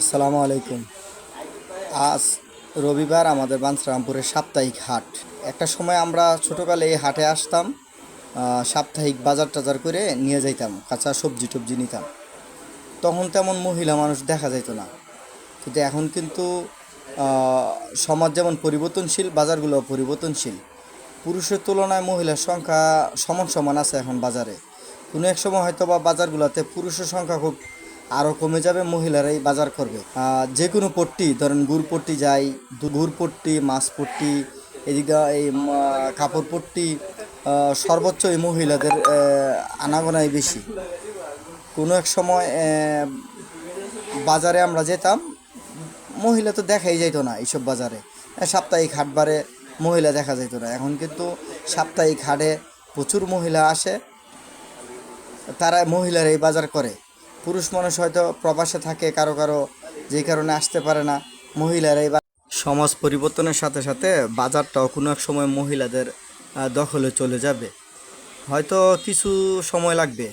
আসসালামু আলাইকুম। আজ রবিবার আমাদের বাঞ্ছরামপুরের সাপ্তাহিক হাট। একটা সময় আমরা ছোটোকালে এই হাটে আসতাম সাপ্তাহিক বাজার টাজার করে নিয়ে যাইতাম, কাঁচা সবজি টবজি নিতাম। তখন তেমন মহিলা মানুষ দেখা যাইতো না। কিন্তু এখন কিন্তু সমাজ যেমন পরিবর্তনশীল বাজারগুলো পরিবর্তনশীল। পুরুষের তুলনায় মহিলার সংখ্যা সমান সমান আছে এখন বাজারে। কোনো এক সময় হয়তো বা বাজারগুলোতে পুরুষের সংখ্যা খুব আরও কমে যাবে, মহিলারাই বাজার করবে। যে কোনো পট্টি, ধরেন গুড় পট্টি যাই গুড় পট্টি, মাছ পট্টি, এদিকে এই কাপড় পট্টি সর্বোচ্চ এই মহিলাদের আনাগোনাই বেশি। কোনো এক সময় বাজারে আমরা যেতাম, মহিলা তো দেখাই যাইতো না এইসব বাজারে। সাপ্তাহিক হাটবারে মহিলা দেখা যাইতো না। এখন কিন্তু সাপ্তাহিক হাটে প্রচুর মহিলা আসে, তারা মহিলারাই বাজার করে। পুরুষ মানুষ হয়তো প্রবাসে থাকে, কারও কারও যেই কারণে আসতে পারে না মহিলারাই সমাজ পরিবর্তনের সাথে সাথে বাজারটাও কোনো এক সময় মহিলাদের দখলে চলে যাবে। হয়তো কিছু সময় লাগবে।